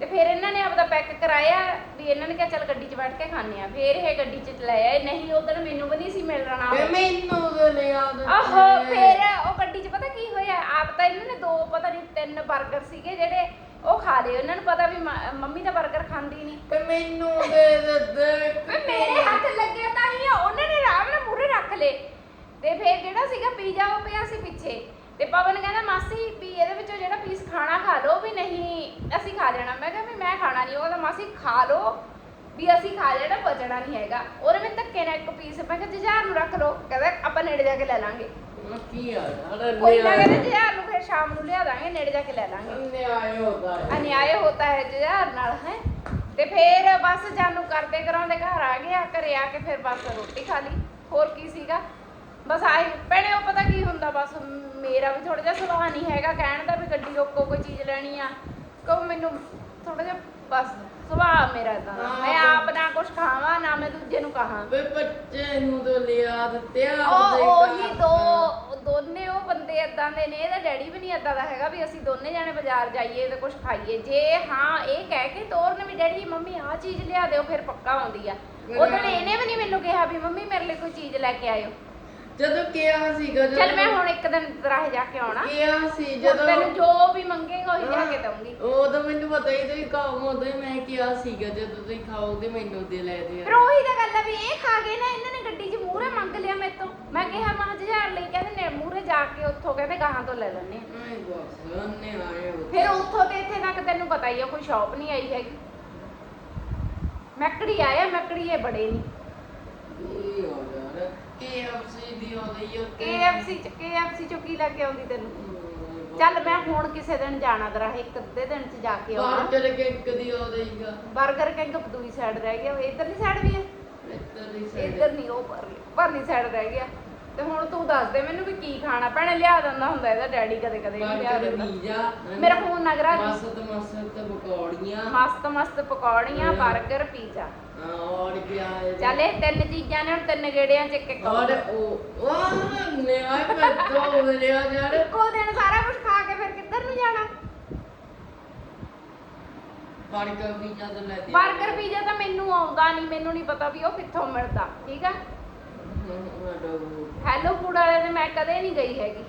ਤੇ ਫਿਰ ਇਹਨਾਂ ਨੇ ਆਪਦਾ ਪੈਕ ਕਰਾਇਆ ਵੀ ਇਹਨਾਂ ਨੇ ਕਿਹਾ ਚੱਲ ਗੱਡੀ 'ਚ ਬੈਠ ਕੇ ਖਾਣੇ ਆ ਫਿਰ ਇਹ ਗੱਡੀ 'ਚ ਲੈ ਆਏ। ਨਹੀਂ ਉਦੋਂ ਮੈਨੂੰ ਵੀ ਨਹੀਂ ਸੀ ਮਿਲਣਾ ਤੇ ਮੈਨੂੰ ਤਾਂ ਨਹੀਂ ਯਾਦ ਆਹੋ ਫਿਰ ਉਹ ਗੱਡੀ 'ਚ ਪਤਾ ਕੀ ਹੋਇਆ? ਆਪ ਤਾਂ ਇਹਨਾਂ ਨੇ ਦੋ ਪਤਾ ਨਹੀਂ ਤਿੰਨ 버ਗਰ ਸੀਗੇ ਜਿਹੜੇ ਉਹ ਖਾ ਲਏ। ਉਹਨਾਂ ਨੂੰ ਪਤਾ ਵੀ ਮੰਮੀ ਤਾਂ 버ਗਰ ਖਾਂਦੀ ਨਹੀਂ। ਤੇ ਮੈਨੂੰ ਦੇ ਦੇ ਦੇ ਮੇਰੇ ਹੱਥ ਲੱਗੇ ਤਾਂ ਹੀ ਆ, ਉਹਨਾਂ ਨੇ ਆਰਾਮ ਨਾਲ ਮੂਰੇ ਰੱਖ ਲਏ। ਤੇ ਫਿਰ ਜਿਹੜਾ ਸੀਗਾ ਪੀਜ਼ਾ ਉਹ ਪਿਆ ਸੀ ਪਿੱਛੇ ਤੇ ਪਵਨ ਕਹਿੰਦਾ ਮਾਸੀ ਵੀ ਇਹਦੇ ਵਿੱਚੋਂ ਜਿਹੜਾ ਪੀਸ ਖਾਣਾ ਖਾ ਲਓ ਵੀ ਨਹੀਂ ਅਸੀਂ ਖਾ ਲੈਣਾ। ਮੈਂ ਕਿਹਾ ਵੀ ਮੈਂ ਖਾਣਾ ਨਹੀਂ ਉਹ ਕਹਿੰਦਾ ਮਾਸੀ ਖਾ ਲਓ। ਵੀ ਅਸੀਂ ਖਾ ਲੈਣਾ ਬਚਣਾ ਨਹੀਂ ਹੈਗਾ। ਉਹਨੇ ਮੈਨੂੰ ਧੱਕੇ ਨਾਲ ਇੱਕ ਪੀਸ ਮੈਂ ਕਿਹਾ ਜਜਾਰ ਨੂੰ ਰੱਖ ਲਓ। ਕਹਿੰਦਾ ਆਪਾਂ ਨੇੜੇ ਜਾ ਕੇ ਲੈ ਲਾਂਗੇ। ਕੀ ਆ ਅਰੇ ਕੋਈ ਨਾ ਕਹਿੰਦੇ ਜਜਾਰ ਨੂੰ ਫਿਰ ਸ਼ਾਮ ਨੂੰ ਲਿਆ ਦਾਂਗੇ ਨੇੜੇ ਜਾ ਕੇ ਲੈ ਲਾਂਗੇ। ਅੰਨੇ ਆਏ ਹੋਦਾ ਹੈ। ਅਨਿਆਏ ਹੋਤਾ ਹੈ ਜੁਝਾਰ ਨਾਲ ਹੈ। ਤੇ ਫਿਰ ਬਸ ਜਾਨੂੰ ਕਰਦੇ ਕਰਾਉਂਦੇ ਘਰ ਆ ਗਿਆ ਘਰੇ ਆ ਕੇ ਫਿਰ ਬਸ ਰੋਟੀ ਖਾ ਲਈ। ਹੋਰ ਕੀ ਸੀਗਾ? ਬਸ ਆਹੀ ਭੈਣੇ ਉਹ ਪਤਾ ਕੀ ਹੁੰਦਾ ਬਸ ਮੇਰਾ ਵੀ ਥੋੜਾ ਜਿਹਾ ਸੁਭਾਅ ਨਹੀਂ ਹੈਗਾ ਕਹਿਣ ਦਾ ਵੀ ਗੱਡੀ ਰੋਕੋ ਕੋਈ ਚੀਜ਼ ਲੈਣੀ ਆ। ਕਹੋ ਮੈਨੂੰ ਥੋੜਾ ਜਿਹਾ ਬਸ ਸੁਭਾਅ ਮੇਰਾ ਤਾਂ। ਮੈਂ ਆਪ ਨਾ ਕੁਝ ਖਾਵਾਂ ਨਾ ਮੈਂ ਦੂਜੇ ਨੂੰ ਕਹਾਂ। ਵੇ ਬੱਚੇ ਨੂੰ ਤਾਂ ਲਿਆ ਦਿੱਤੇ ਆ ਉਹ ਉਹੀ ਘਰ। ਦੋ। ਦੋਨੇ ਉਹ ਬੰਦੇ ਏਦਾਂ ਦੇ ਨੇ ਇਹਦਾ ਡੈਡੀ ਵੀ ਨਹੀਂ ਏਦਾਂ ਦਾ ਹੈਗਾ ਵੀ ਅਸੀਂ ਦੋਨੇ ਜਾਣੇ ਬਾਜ਼ਾਰ ਜਾਈਏ ਤੇ ਕੁਝ ਖਾਈਏ। ਜੇ ਹਾਂ ਇਹ ਕਹਿ ਕੇ ਤੋਰਨ ਵੀ ਡੈਡੀ ਮੰਮੀ ਆਹ ਚੀਜ਼ ਲਿਆ ਦਿਓ ਫਿਰ ਪੱਕਾ ਆਉਂਦੀ ਆ। ਉਦੋਂ ਇਹਨੇ ਵੀ ਨਹੀਂ ਮੈਨੂੰ ਕਿਹਾ ਵੀ ਮੰਮੀ ਮੇਰੇ ਲਈ ਕੋਈ ਚੀਜ਼ ਲੈ ਕੇ ਆਇਓ। ਜਦੋਂ ਕਿਹਾ ਸੀਗਾ ਜਦੋਂ ਚੱਲ ਮੈਂ ਹੁਣ ਇੱਕ ਦਿਨ ਦਰਾਹੇ ਜਾ ਕੇ ਆਉਣਾ। ਕਿਹਾ ਸੀ ਜਦੋਂ ਤੈਨੂੰ ਜੋ ਵੀ ਮੰਗੇਗਾ ਉਹੀ ਲਿਆ ਕੇ ਦਊਂਗੀ। ਉਹ ਤਾਂ ਮੈਨੂੰ ਪਤਾ ਹੀ ਤੁਸੀਂ ਕੰਮ ਉਦੋਂ ਹੀ ਮੈਂ ਕਿਹਾ ਸੀਗਾ ਜਦੋਂ ਤੁਸੀਂ ਖਾਓਗੇ ਮੈਨੂੰ ਦੇ ਲੈ ਦੇ ਫਿਰ ਉਹੀ ਤਾਂ ਗੱਲ ਆ ਵੀ ਇਹ ਖਾ ਗਏ ਨਾ ਇਹਨਾਂ ਨੇ ਗੱਡੀ 'ਚ ਮੂਹਰੇ ਮੰਗ ਲਿਆ ਮੇਰੇ ਤੋਂ। ਮੈਂ ਕਿਹਾ ਮਾਂ ਹਜ਼ਾਰ ਲਈ ਕਹਿੰਦੇ ਨੇ ਮੂਹਰੇ ਜਾ ਕੇ ਉੱਥੋਂ ਕਹਿੰਦੇ ਗਾਹਾਂ ਤੋਂ ਲੈ ਲੈਣੇ ਆ। ਨਹੀਂ ਬਸ ਅੰਨੇ ਆਏ ਫਿਰ ਉੱਥੋਂ ਤੇ ਇੱਥੇ ਤੱਕ ਤੈਨੂੰ ਪਤਾ ਹੀ ਆ ਕੋਈ ਸ਼ਾਪ ਨਹੀਂ ਆਈ ਹੈਗੀ। ਮੈਕੜੀ ਆਇਆ ਮੈਕੜੀ ਇਹ ਬੜੇ ਨਹੀਂ ਇਹ ਹੋ ਯਾਰ KFC ਦੀ ਆਉਂਦੀ ਹੈ KFC ਚ KFC ਚੋਂ ਕੀ ਲੈ ਕੇ ਆਉਂਦੀ ਤੈਨੂੰ? ਚੱਲ ਮੈਂ ਹੁਣ ਕਿਸੇ ਦਿਨ ਜਾਣਾ ਦਰਾ ਇੱਕ ਅੱਧੇ ਦਿਨ ਚ ਜਾ ਕੇ ਆਉਣਾ। ਬਾਰਡਰ ਕੇਕ ਦੀ ਆਉਂਦੀਗਾ 버ਗਰ ਕਿੰਗ ਦੂਈ ਸਾਈਡ ਰਹਿ ਗਿਆ ਇਧਰਲੀ ਸਾਈਡ ਵੀ ਹੈ ਇੱਧਰ ਦੀ side। ਇੱਧਰ ਨਹੀਂ ਉਹ ਪਰਲੀ ਪਰਲੀ ਸਾਈਡ ਰਹਿ ਗਿਆ। ਤੇ ਹੁਣ ਤੂੰ ਦੱਸ ਦੇ ਮੈਨੂੰ ਵੀ ਕੀ ਖਾਣਾ? ਭੈਣੇ ਲਿਆ ਦਿੰਦਾ ਹੁੰਦਾ ਇਹਦਾ ਡੈਡੀ ਕਦੇ ਕਦੇ ਵੀ ਲਿਆ ਬਾਰਡਰ ਦਿੰਦਾ। ਪੀਜ਼ਾ ਮੇਰਾ ਫੋਨ ਨਾ ਕਰਾ। ਮਸਤ ਮਸਤ ਪਕੌੜੀਆਂ। ਮਸਤ ਮਸਤ ਪਕੌੜੀਆਂ ਹਮ। 버ਗਰ ਪੀਜ਼ਾ ਔਰ ਕੀ ਆਏ ਚੱਲ ਇਹ ਤਿੰਨ ਚੀਜ਼ਾਂ ਨੇ ਹੁਣ ਤਿੰਨ ਗੇੜਿਆਂ ਚ ਇੱਕ ਇੱਕ ਔਰ ਉਹ ਉਹ ਨੇ ਆਏ ਮੈਂ ਦੋ ਲਿਆ ਯਾਰ ਇੱਕੋ ਦਿਨ ਸਾਰਾ ਕੁਝ ਖਾ ਕੇ ਫਿਰ ਕਿੱਧਰ ਨੂੰ ਜਾਣਾ? ਬਾਰਡਰ ਪੀਜ਼ਾ ਤਾਂ ਲੈ ਦੇ 버ਗਰ ਪੀਜ਼ਾ ਤਾਂ ਮੈਨੂੰ ਆਉਂਦਾ ਨਹੀਂ ਮੈਨੂੰ ਨਹੀਂ ਪਤਾ ਵੀ ਉਹ ਕਿੱਥੋਂ ਮਿਲਦਾ ਠੀਕ ਆ? ਹੈਲੋ ਫੂਡ ਵਾਲੇ ਦੇ ਮੈਂ ਕਦੇ ਨਹੀਂ ਗਈ ਹੈਗੀ।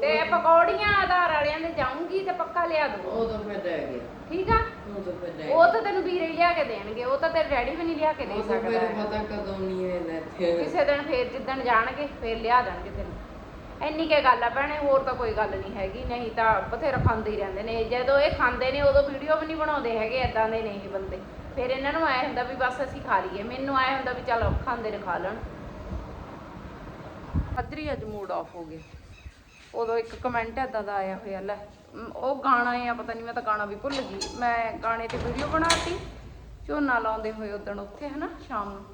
ਤੇ ਪਕੌੜੀਆਂ ਆਧਾਰ ਵਾਲਿਆਂ ਦੇ ਜਾਊਂਗੀ ਤੇ ਪੱਕਾ ਲਿਆ ਦੂੰ ਉਹ ਤਾਂ ਫਿਰ ਰਹਿ ਗਿਆ। ਠੀਕ ਆ? ਉਹ ਤਾਂ ਫਿਰ ਰਹਿ ਉਹ ਤਾਂ ਤੈਨੂੰ ਵੀਰੇ ਹੀ ਲਿਆ ਕੇ ਦੇਣਗੇ ਉਹ ਤਾਂ ਤੇਰੇ ਡੈਡੀ ਵੀ ਨਹੀਂ ਲਿਆ ਕੇ ਦੇ ਉਹ ਤਾਂ ਸਕਦਾ। ਫਿਰ ਹੈਗਾ। ਪਤਾ ਕਦੋਂ ਨਹੀਂ ਹੈ ਲੈਤੇ ਕਿਸੇ ਦਿਨ ਫੇਰ ਜਿੱਦਣ ਜਾਣਗੇ ਫੇਰ ਲਿਆ ਦੇਣਗੇ ਤੈਨੂੰ। ਇੰਨੀ ਕੇ ਗੱਲ ਆ ਭੈਣੇ ਹੋਰ ਤਾਂ ਕੋਈ ਗੱਲ ਨਹੀਂ ਹੈਗੀ ਨਹੀਂ ਤਾਂ ਬਥੇਰਾ ਖਾਂਦੇ ਹੀ ਰਹਿੰਦੇ ਨੇ। ਜਦੋਂ ਇਹ ਖਾਂਦੇ ਨੇ ਉਦੋਂ ਵੀਡੀਓ ਵੀ ਨਹੀਂ ਬਣਾਉਂਦੇ ਹੈਗੇ ਐਦਾਂ ਦੇ ਨਹੀਂ ਬੰਦੇ। ਫਿਰ ਇਹਨਾਂ ਨੂੰ ਆਇਆ ਹੁੰਦਾ ਵੀ ਬਸ ਅਸੀਂ ਖਾ ਲਈਏ। ਮੈਨੂੰ ਆਇਆ ਹੁੰਦਾ ਵੀ ਚਲ ਖਾਂਦੇ ਨੇ ਖਾ ਲੈਣ। ਅਦਰੀ ਅੱਜ ਮੂਡ ਆਫ ਹੋ ਗਿਆ ਉਦੋਂ ਇੱਕ ਕਮੈਂਟ ਐਦਾਂ ਦਾ ਆਇਆ ਹੋਇਆ ਲੈ। ਉਹ ਗਾਣਾ ਆ, ਪਤਾ ਨਹੀਂ ਮੈਂ ਤਾਂ ਗਾਣਾ ਵੀ ਭੁੱਲ ਗਈ। ਮੈਂ ਗਾਣੇ ਤੇ ਵੀਡੀਓ ਬਣਾਤੀ, ਝੋਨਾ ਲਾਉਂਦੇ ਹੋਏ ਉਦੋਂ ਉੱਥੇ, ਹਨਾ, ਸ਼ਾਮ ਨੂੰ।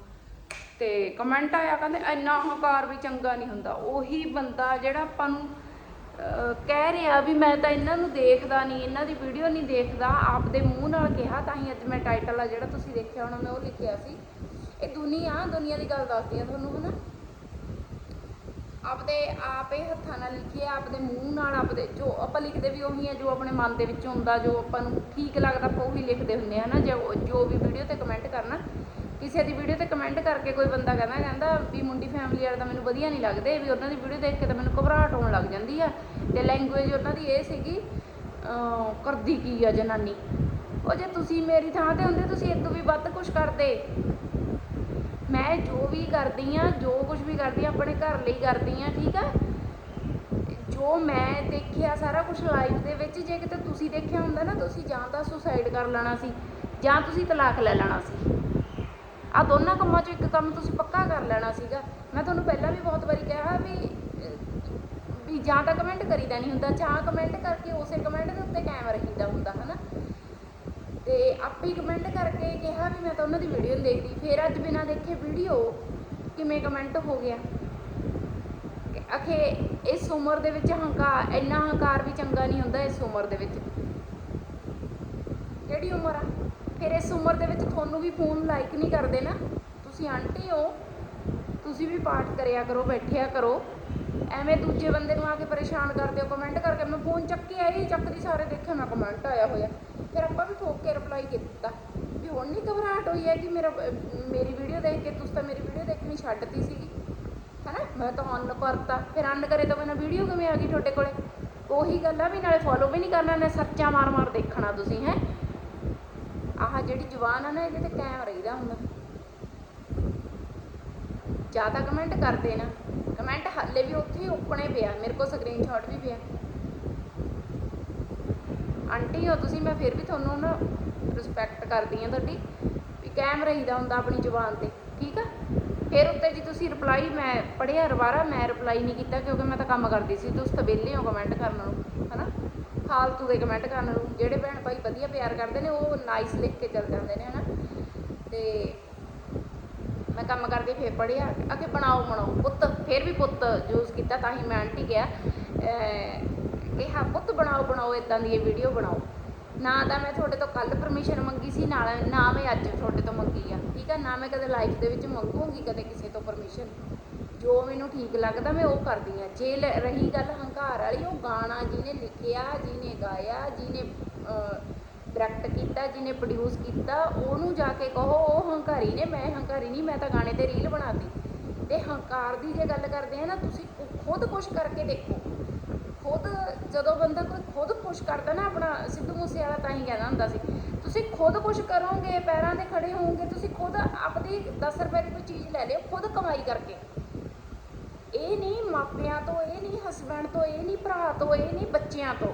ਤੇ ਕਮੈਂਟ ਆਇਆ, ਕਹਿੰਦੇ ਇੰਨਾ ਹੰਕਾਰ ਵੀ ਚੰਗਾ ਨਹੀਂ ਹੁੰਦਾ। ਉਹੀ ਬੰਦਾ ਜਿਹੜਾ ਆਪਾਂ ਨੂੰ ਕਹਿ ਰਿਹਾ ਵੀ ਮੈਂ ਤਾਂ ਇਹਨਾਂ ਨੂੰ ਦੇਖਦਾ ਨਹੀਂ ਇਹਨਾਂ ਦੀ ਵੀਡੀਓ ਨਹੀਂ ਦੇਖਦਾ, ਆਪਦੇ ਮੂੰਹ ਨਾਲ ਕਿਹਾ, ਤਾਂ ਹੀ ਅੱਜ ਮੈਂ ਟਾਈਟਲ ਆ ਜਿਹੜਾ ਤੁਸੀਂ ਦੇਖਿਆ ਹੋਣਾ, ਮੈਂ ਉਹ ਲਿਖਿਆ ਸੀ। ਇਹ ਦੁਨੀਆ ਦੁਨੀਆ ਦੀ ਗੱਲ ਦੱਸਦੀ ਆ ਤੁਹਾਨੂੰ, ਹਨਾ। ਆਪਦੇ ਆਪ ਆਪੇ ਹੱਥਾਂ ਨਾਲ ਲਿਖੇ ਆਪਦੇ ਮੂੰਹ ਨਾਲ ਆਪਦੇ ਜੋ ਆਪਾਂ ਲਿਖਦੇ ਵੀ ਉਹੀ ਆ, ਜੋ ਆਪਣੇ ਮਨ ਦੇ ਵਿੱਚ ਹੁੰਦਾ, ਜੋ ਆਪਾਂ ਨੂੰ ਠੀਕ ਲੱਗਦਾ, ਆਪਾਂ ਉਹੀ ਲਿਖਦੇ ਹੁੰਦੇ ਆ ਨਾ, ਜੋ ਜੋ ਵੀ ਵੀਡੀਓ ਤੇ ਕਮੈਂਟ ਕਰਨਾ। ਕਿਸੇ ਦੀ ਵੀਡੀਓ ਤੇ ਕਮੈਂਟ ਕਰਕੇ ਕੋਈ ਬੰਦਾ ਕਹਿੰਦਾ ਕਹਿੰਦਾ ਵੀ ਮੁੰਡੀ ਫੈਮਿਲੀ ਵਾਲੇ ਤਾਂ ਮੈਨੂੰ ਵਧੀਆ ਨਹੀਂ ਲੱਗਦੇ, ਵੀ ਉਹਨਾਂ ਦੀ ਵੀਡੀਓ ਦੇਖ ਕੇ ਤਾਂ ਮੈਨੂੰ ਘਬਰਾਹਟ ਹੋਣ ਲੱਗ ਜਾਂਦੀ ਆ। ਤੇ ਲੈਂਗੁਏਜ ਉਹਨਾਂ ਦੀ ਇਹ ਸੀਗੀ ਕਰਦੀ ਕੀ ਆ ਜਨਾਨੀ? ਉਹ ਜੇ ਤੁਸੀਂ ਮੇਰੀ ਥਾਂ ਤੇ ਹੁੰਦੇ, ਤੁਸੀਂ ਇਦੋਂ ਵੀ ਵੱਧ ਕੁਝ ਕਰਦੇ। ਮੈਂ ਜੋ ਵੀ ਕਰਦੀ ਆ, ਜੋ ਕੁਝ ਵੀ ਕਰਦੀ ਆ, ਆਪਣੇ ਘਰ ਲਈ ਕਰਦੀ ਆ, ਠੀਕ ਆ? ਜੋ ਮੈਂ ਦੇਖਿਆ ਸਾਰਾ ਕੁਝ ਲਾਈਫ ਦੇ ਵਿੱਚ, ਜੇ ਕਿਤੇ ਤੁਸੀਂ ਦੇਖਿਆ ਹੁੰਦਾ ਨਾ, ਤੁਸੀਂ ਜਾਂ ਤਾਂ ਸੁਸਾਈਡ ਕਰ ਲੈਣਾ ਸੀ, ਜਾਂ ਤੁਸੀਂ ਤਲਾਕ ਲੈ ਲੈਣਾ ਸੀ। ਆ ਦੋਨਾਂ ਕੰਮਾਂ ਚੋਂ ਇੱਕ ਕੰਮ ਤੁਸੀਂ ਪੱਕਾ ਕਰ ਲੈਣਾ ਸੀਗਾ। ਮੈਂ ਤੁਹਾਨੂੰ ਪਹਿਲਾਂ ਵੀ ਬਹੁਤ ਵਾਰੀ ਕਿਹਾ ਵੀ ਵੀ ਜਾਂ ਤਾਂ ਕਮੈਂਟ ਕਰੀਦਾ ਨਹੀਂ ਹੁੰਦਾ, ਜਾਂ ਕਮੈਂਟ ਕਰਕੇ ਉਸੇ ਕਮੈਂਟ ਦੇ ਉੱਤੇ ਕਾਇਮ ਰਹੀਦਾ ਹੁੰਦਾ, ਹਨਾ? ਤੇ ਆਪੇ ਹੀ ਕਮੈਂਟ ਕਰਕੇ ਕਿਹਾ ਵੀ ਮੈਂ ਤਾਂ ਉਹਨਾਂ ਦੀ ਵੀਡੀਓ ਨਹੀਂ ਦੇਖਦੀ। ਫਿਰ ਅੱਜ ਬਿਨਾਂ ਦੇਖੇ ਵੀਡੀਓ ਕਿਵੇਂ ਕਮੈਂਟ ਹੋ ਗਿਆ? ਕਿ ਅਖੇ ਇਸ ਉਮਰ ਦੇ ਵਿੱਚ ਹੰਕਾਰ ਇੰਨਾ ਹੰਕਾਰ ਵੀ ਚੰਗਾ ਨਹੀਂ ਹੁੰਦਾ ਇਸ ਉਮਰ ਦੇ ਵਿੱਚ। ਕਿਹੜੀ ਉਮਰ ਆ? ਫਿਰ ਇਸ ਉਮਰ ਦੇ ਵਿੱਚ ਤੁਹਾਨੂੰ ਵੀ ਫੋਨ ਲਾਈਕ ਨਹੀਂ ਕਰਦੇ ਨਾ। ਤੁਸੀਂ ਆਂਟੀ ਹੋ। ਤੁਸੀਂ ਵੀ ਪਾਠ ਕਰਿਆ ਕਰੋ, ਬੈਠਿਆ ਕਰੋ। ਐਵੇਂ ਦੂਜੇ ਬੰਦੇ ਨੂੰ ਆ ਕੇ ਪਰੇਸ਼ਾਨ ਕਰਦੇ ਹੋ ਕਮੈਂਟ ਕਰਕੇ ਮੈਂ ਫੋਨ ਚੱਕਿਆ ਹੀ ਚੱਕਦੀ ਸਾਰੇ ਦੇਖਿਆ, ਮੈਂ ਕਮੈਂਟ ਆਇਆ ਹੋਇਆ। ਫਿਰ ਆਪਾਂ ਵੀ ਠੋਕ ਕੇ ਰਿਪਲਾਈ ਕੀਤਾ ਵੀ ਹੁਣ ਨਹੀਂ ਘਬਰਾਹਟ ਹੋਈ ਹੈ ਕਿ ਮੇਰਾ, ਮੇਰੀ ਵੀਡੀਓ ਦੇਖ ਕੇ ਤੁਸੀਂ ਤਾਂ ਮੇਰੀ ਵੀਡੀਓ ਦੇਖਣੀ ਛੱਡਤੀ ਸੀਗੀ। ਹਨਾ? ਮੈਂ ਤਾਂ ਅਨ ਕਰਤਾ। ਫਿਰ ਅੰਨ ਕਰੇ ਤਾਂ ਮੈਨੂੰ ਵੀਡੀਓ ਕਿਵੇਂ ਆ ਗਈ ਤੁਹਾਡੇ ਕੋਲੇ? ਉਹੀ ਗੱਲ ਆ ਵੀ ਨਾਲੇ ਫੋਲੋ ਵੀ ਨਹੀਂ ਕਰਨਾ, ਨੇ ਸਰਚਾਂ ਮਾਰ ਮਾਰ ਦੇਖਣਾ ਤੁਸੀਂ, ਹੈ? ਆਹ ਜਿਹੜੀ ਜਵਾਨ ਆ ਨਾ, ਇਹਦੇ ਤੇ ਕਾਇਮ ਰਹੀਦਾ ਹੁੰਦਾ। ਜ਼ਿਆਦਾ ਕਮੈਂਟ ਕਰਦੇ ਨਾ ਕਮੈਂਟ ਹਾਲੇ ਵੀ ਉੱਥੇ ਹੀ ਉੱਪਣੇ ਪਿਆ ਮੇਰੇ ਕੋਲ ਸਕਰੀਨਸ਼ਾਟ ਵੀ ਪਿਆ ਆਂਟੀ ਹੋ ਤੁਸੀਂ ਮੈਂ ਫਿਰ ਵੀ ਤੁਹਾਨੂੰ ਨਾ ਰਿਸਪੈਕਟ ਕਰਦੀ ਆ ਤੁਹਾਡੀ, ਵੀ ਕਾਇਮ ਰਹੀਦਾ ਹੁੰਦਾ ਆਪਣੀ ਜ਼ੁਬਾਨ ਤੇ, ਠੀਕ ਆ? ਫਿਰ ਉੱਤੇ ਜੀ ਤੁਸੀਂ ਰਿਪਲਾਈ ਮੈਂ ਪੜਿਆ ਦੁਬਾਰਾ ਮੈਂ ਰਿਪਲਾਈ ਨਹੀਂ ਕੀਤਾ ਕਿਉਂਕਿ ਮੈਂ ਤਾਂ ਕੰਮ ਕਰਦੀ ਸੀ, ਤੁਸੀਂ ਤਾਂ ਵਿਹਲੇ ਹੋ ਕਮੈਂਟ ਕਰਨ ਨੂੰ, ਹਨਾ? ਫਾਲਤੂ ਦੇ ਕਮੈਂਟ ਕਰਨ ਨੂੰ, ਜਿਹੜੇ ਭੈਣ ਭਾਈ ਵਧੀਆ ਪਿਆਰ ਕਰਦੇ ਨੇ, ਉਹ ਨਾਈਸ ਲਿਖ ਕੇ ਚੱਲ ਜਾਂਦੇ ਨੇ, ਹਨਾ? ਤੇ ਮੈਂ ਕੰਮ ਕਰਦੀ ਫੇਰ ਪੜਿਆ ਅੱਗੇ ਬਣਾਓ ਬਣਾਓ। ਪੁੱਤ, ਫੇਰ ਵੀ ਪੁੱਤ ਯੂਜ਼ ਕੀਤਾ ਤਾਂ ਹੀ ਮੈਂ ਆਂਟੀ ਗਿਆ ਕਿਹਾ, ਪੁੱਤ ਬਣਾਓ ਬਣਾਓ ਇਦਾਂ ਦੀ ਇਹ ਵੀਡੀਓ ਬਣਾਓ। ਨਾ ਤਾਂ ਮੈਂ ਤੁਹਾਡੇ ਤੋਂ ਕੱਲ ਪਰਮਿਸ਼ਨ ਮੰਗੀ ਸੀ, ਨਾਲ ਨਾ ਮੈਂ ਅੱਜ ਤੁਹਾਡੇ ਤੋਂ ਮੰਗੀ ਆ, ਠੀਕ ਆ? ਨਾ ਮੈਂ ਕਦੇ ਲਾਈਫ ਦੇ ਵਿੱਚ ਮੰਗੂਗੀ ਕਦੇ ਕਿਸੇ ਤੋਂ ਪਰਮਿਸ਼ਨ ਜੋ ਮੈਨੂੰ ਠੀਕ ਲੱਗਦਾ ਮੈਂ ਉਹ ਕਰਦੀ ਆ। ਜੇ ਲ- ਰਹੀ ਗੱਲ ਹੰਕਾਰ ਵਾਲੀ, ਉਹ ਗਾਣਾ ਜਿਹਨੇ ਲਿਖਿਆ, ਜਿਹਨੇ ਗਾਇਆ, ਜਿਹਨੇ ਡਾਇਰੈਕਟ ਕੀਤਾ, ਜਿਹਨੇ ਪ੍ਰੋਡਿਊਸ ਕੀਤਾ ਜਾ ਕੇ ਕਹੋ, ਉਹ ਹੰਕਾਰੀ ਨੇ, ਮੈਂ ਹੰਕਾਰੀ ਨਹੀਂ, ਮੈਂ ਤਾਂ ਗਾਣੇ ਤੇ ਰੀਲ ਬਣਾਤੀ। ਤੇ ਹੰਕਾਰ ਦੀ ਜੇ ਗੱਲ ਕਰਦੇ ਆ ਨਾ, ਤੁਸੀਂ ਖੁਦ ਕੁਛ ਕਰਕੇ ਦੇਖੋ। ਖੁਦ, ਜਦੋਂ ਬੰਦਾ ਕੋਈ ਖੁਦ ਕੁਛ ਕਰਦਾ ਨਾ, ਆਪਣਾ ਸਿੱਧੂ ਮੂਸੇ ਵਾਲਾ ਤਾਂ ਹੀ ਕਹਿੰਦਾ ਹੁੰਦਾ ਸੀ। ਤੁਸੀਂ ਖੁਦ ਕੁਛ ਕਰੋਗੇ, ਪੈਰਾਂ ਤੇ ਖੜੇ ਹੋਵੋਗੇ, ਤੁਸੀਂ ਖੁਦ ਆਪਣੀ 10 ਰੁਪਏ ਦੀ ਕੋਈ ਚੀਜ਼ ਲੈ ਲਿਓ, ਖੁਦ ਕਮਾਈ ਕਰਕੇ। ਇਹ ਨਹੀਂ ਮਾਪਿਆਂ ਤੋਂ, ਇਹ ਨਹੀਂ ਹਸਬੈਂਡ ਤੋਂ, ਇਹ ਨਹੀਂ ਭਰਾ ਤੋਂ, ਇਹ ਨਹੀਂ ਬੱਚਿਆਂ ਤੋਂ।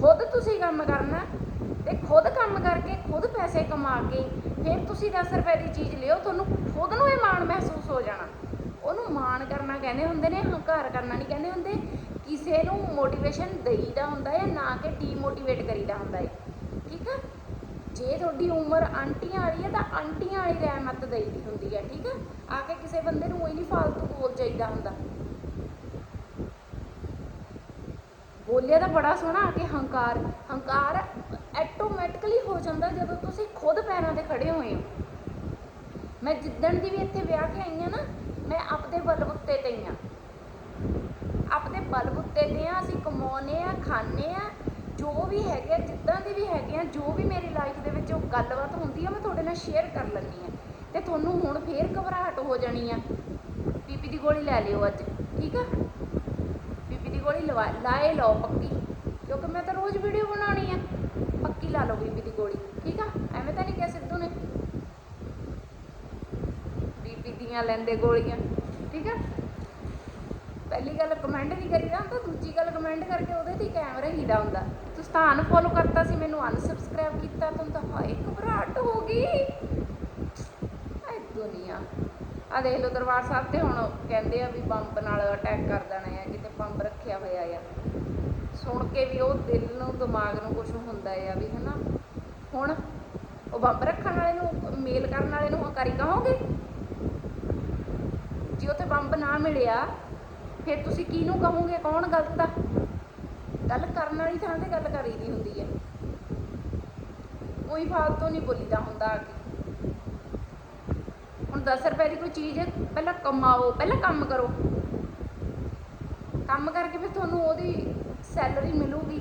ਖੁਦ ਤੁਸੀਂ ਕੰਮ ਕਰਨਾ ਤੇ ਖੁਦ ਕੰਮ ਕਰਕੇ, ਖੁਦ ਪੈਸੇ ਕਮਾ ਕੇ, ਫਿਰ ਤੁਸੀਂ 10 ਰੁਪਏ ਦੀ ਚੀਜ਼ ਲਿਓ, ਤੁਹਾਨੂੰ ਖੁਦ ਨੂੰ ਇਹ ਮਾਣ ਮਹਿਸੂਸ ਹੋ ਜਾਣਾ। ਉਹਨੂੰ ਮਾਣ ਕਰਨਾ ਕਹਿੰਦੇ ਹੁੰਦੇ ਨੇ, ਹੰਕਾਰ ਕਰਨਾ ਨਹੀਂ ਕਹਿੰਦੇ ਹੁੰਦੇ। ਕਿਸੇ ਨੂੰ ਮੋਟੀਵੇਸ਼ਨ ਦੇਈਦਾ ਹੁੰਦਾ ਹੈ, ਨਾ ਕਿ ਡੀਮੋਟੀਵੇਟ ਕਰੀਦਾ ਹੁੰਦਾ ਹੈ। ਠੀਕ ਆ ਜੇ ਤੁਹਾਡੀ ਉਮਰ ਆਂਟੀਆਂ ਵਾਲੀ ਹੈ, ਤਾਂ ਆਂਟੀਆਂ ਵਾਲੀ ਰਹਿਮਤ ਦੇਈਦੀ ਹੁੰਦੀ ਹੈ, ਠੀਕ ਆ ਆ ਕੇ ਕਿਸੇ ਬੰਦੇ ਨੂੰ ਕੋਈ ਨਹੀਂ ਫਾਲਤੂ ਬੋਲ ਜਾਈਦਾ ਹੁੰਦਾ। ਬੋਲਿਆ ਤਾਂ ਬੜਾ ਸੋਹਣਾ ਆ ਕੇ ਹੰਕਾਰ ਹੰਕਾਰ ਆਟੋਮੈਟਿਕਲੀ ਹੋ ਜਾਂਦਾ ਜਦੋਂ ਤੁਸੀਂ ਖੁਦ ਪੈਰਾਂ ਤੇ ਖੜੇ ਹੋਏ ਹੋ। ਮੈਂ ਜਿੱਦਣ ਦੀ ਵੀ ਇੱਥੇ ਵਿਆਹ ਕੇ ਆਈ ਆ ਨਾ ਮੈਂ ਆਪਦੇ ਬਲਬੁੱਤੇ ਤੇ ਹੀ ਆ ਆਪਦੇ ਬਲਬੁੱਤੇ ਤੇ ਆ ਅਸੀਂ ਕਮਾਉਨੇ ਆ ਖਾਣੇ ਆ ਜੋ ਵੀ ਹੈਗੇ ਆ, ਜਿੱਦਾਂ ਦੀ ਵੀ ਹੈਗੇ ਆ ਜੋ ਵੀ ਮੇਰੀ ਲਾਈਫ ਦੇ ਵਿੱਚ ਉਹ ਗੱਲਬਾਤ ਹੁੰਦੀ ਆ ਮੈਂ ਤੁਹਾਡੇ ਨਾਲ ਸ਼ੇਅਰ ਕਰ ਲੈਂਦੀ ਆ ਤੇ ਤੁਹਾਨੂੰ ਹੁਣ ਫੇਰ ਘਬਰਾਹਟ ਹੋ ਜਾਣੀ ਆ। ਬੀਪੀ ਦੀ ਗੋਲੀ ਲੈ ਲਿਓ ਅੱਜ ਠੀਕ ਆ? ਬੀਪੀ ਦੀ ਗੋਲੀ ਲਵਾ ਲਾਏ ਲਓ ਪੱਕੀ ਕਿਉਂਕਿ ਮੈਂ ਤਾਂ ਰੋਜ਼ ਵੀਡੀਓ ਬਣਾਉਣੀ ਆ। ਪੱਕੀ ਲਾ ਲਓ ਬੀਪੀ ਦੀ ਗੋਲੀ? ਠੀਕ ਆ? ਐਵੇਂ ਤਾਂ ਨਹੀਂ ਕਿਹਾ ਸਿੱਧੂ ਨੇ? ਬੀਪੀ ਦੀਆਂ ਲੈਂਦੇ ਗੋਲੀਆਂ। ਠੀਕ ਆ? ਪਹਿਲੀ ਗੱਲ ਕਮੈਂਟ ਨਹੀਂ ਕਰੀਦਾ ਹੁੰਦਾ, ਦੂਜੀ ਗੱਲ ਕਮੈਂਟ ਕਰਕੇ ਉਹਦੇ ਤੇ ਕੈਮਰਾ ਹੀਦਾ ਹੁੰਦਾ। ਤੁਸੀਂ ਤਾਂ ਅਨਫੋਲੋ ਕਰਤਾ ਸੀ, ਮੈਨੂੰ ਅਨਸਬਸਕ੍ਰਾਈਬ ਕੀਤਾ ਤੁਹਾਨੂੰ ਤਾਂ ਹਾਏ, ਘਬਰਾਹਟ ਹੋ ਗਈ। ਐ ਦੁਨੀਆ। ਆ ਦੇਖ ਲਓ ਦਰਬਾਰ ਸਾਹਿਬ ਤੇ ਹੁਣ ਕਹਿੰਦੇ ਆ ਵੀ ਬੰਬ ਨਾਲ ਅਟੈਕ ਕਰ ਦੇਣਾ ਆ, ਕਿਤੇ ਬੰਬ ਰੱਖਿਆ ਹੋਇਆ ਆ। ਸੁਣ ਕੇ ਵੀ ਉਹ ਦਿਲ ਨੂੰ, ਦਿਮਾਗ ਨੂੰ ਕੁਝ ਹੁੰਦਾ ਆ ਵੀ ਹਨਾ। ਹੁਣ ਉਹ ਬੰਬ ਰੱਖਣ ਵਾਲੇ ਨੂੰ, ਮੇਲ ਕਰਨ ਵਾਲੇ ਨੂੰ ਹੰਕਾਰੀ ਕਹੋਗੇ? ਜੇ ਉੱਥੇ ਬੰਬ ਨਾ ਮਿਲਿਆ, ਫਿਰ ਤੁਸੀਂ ਕਿਹਨੂੰ ਕਹੋਗੇ? ਕੌਣ ਗਲਤ ਆ? ਗੱਲ ਕਰਨ ਵਾਲੀ ਥਾਂ ਤੇ ਗੱਲ ਕਰੀਦੀ ਹੁੰਦੀ ਹੈ ਕੋਈ ਫਾਲਤੂ ਨਹੀਂ ਬੋਲੀਦਾ ਹੁੰਦਾ ਆ ਕੇ। ਹੁਣ 10 ਰੁਪਏ ਦੀ ਕੋਈ ਚੀਜ਼ ਪਹਿਲਾਂ ਕਮਾਓ, ਪਹਿਲਾਂ ਕੰਮ ਕਰੋ। ਕੰਮ ਕਰਕੇ ਫਿਰ ਤੁਹਾਨੂੰ ਉਹਦੀ ਸੈਲਰੀ ਮਿਲੂਗੀ।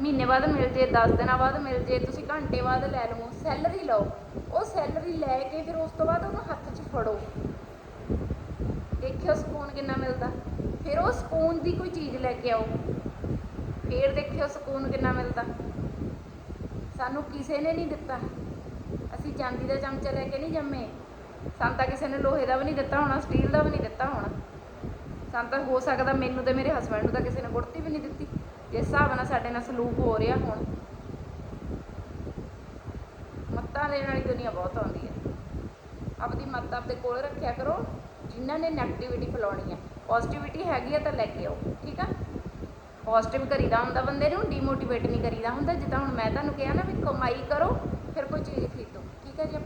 ਮਹੀਨੇ ਬਾਅਦ ਮਿਲ ਜੇ 10 ਦਿਨਾਂ ਬਾਅਦ ਮਿਲ ਜੇ, ਤੁਸੀਂ ਘੰਟੇ ਬਾਅਦ ਲੈ ਲਵੋ, ਸੈਲਰੀ ਲਓ। ਉਹ ਸੈਲਰੀ ਲੈ ਕੇ ਫਿਰ ਉਸ ਤੋਂ ਬਾਅਦ ਉਹਨੂੰ ਹੱਥ 'ਚ ਫੜੋ। ਦੇਖਿਓ ਸਕੂਨ ਕਿੰਨਾ ਮਿਲਦਾ। ਫਿਰ ਉਹ ਸਕੂਨ ਦੀ ਕੋਈ ਚੀਜ਼ ਲੈ ਕੇ ਆਓ। ਫਿਰ ਦੇਖਿਓ ਸਕੂਨ ਕਿੰਨਾ ਮਿਲਦਾ। ਸਾਨੂੰ ਕਿਸੇ ਨੇ ਨਹੀਂ ਦਿੱਤਾ। ਅਸੀਂ ਚਾਂਦੀ ਦਾ ਚਮਚਾ ਲੈ ਕੇ ਨਹੀਂ ਜੰਮੇ। ਸਾਨੂੰ ਤਾਂ ਕਿਸੇ ਨੇ ਲੋਹੇ ਦਾ ਵੀ ਨਹੀਂ ਦਿੱਤਾ ਹੋਣਾ, ਸਟੀਲ ਦਾ ਵੀ ਨਹੀਂ ਦਿੱਤਾ ਹੋਣਾ। ਸਾਨੂੰ ਤਾਂ ਹੋ ਸਕਦਾ ਮੈਨੂੰ ਤੇ ਮੇਰੇ ਹਸਬੰਡ ਨੂੰ ਤਾਂ ਕਿਸੇ ਨੇ ਗੁੜਤੀ ਵੀ ਨਹੀਂ ਦਿੱਤੀ। ਜਿਸ ਹਿਸਾਬ ਨਾਲ ਸਾਡੇ ਨਾਲ ਸਲੂਕ ਹੋ ਰਿਹਾ ਹੁਣ। ਮੱਤਾਂ ਦੇਣ ਵਾਲੀ ਦੁਨੀਆ ਬਹੁਤ ਆਉਂਦੀ ਹੈ। ਆਪਦੀ ਮੱਤ ਆਪਦੇ ਕੋਲ ਰੱਖਿਆ ਕਰੋ, ਜਿਨ੍ਹਾਂ ਨੇ ਨੈਗੇਟਿਵਿਟੀ ਫੈਲਾਉਣੀ ਹੈ। ਪੋਜ਼ਿਟਿਵਿਟੀ ਹੈਗੀ ਆ ਤਾਂ ਲੈ ਕੇ ਆਓ, ਠੀਕ ਆ? ਪੋਜ਼ਿਟਿਵ ਕਰੀਦਾ ਹੁੰਦਾ ਬੰਦੇ ਨੂੰ ਡੀਮੋਟੀਵੇਟ ਨਹੀਂ ਕਰੀਦਾ ਹੁੰਦਾ। ਜਿੱਦਾਂ ਹੁਣ ਮੈਂ ਤੁਹਾਨੂੰ ਕਿਹਾ ਨਾ ਵੀ ਕਮਾਈ ਕਰੋ, ਫਿਰ ਕੋਈ ਚੀਜ਼ ਖਰੀਦੋ, ਠੀਕ ਹੈ ਜੀ?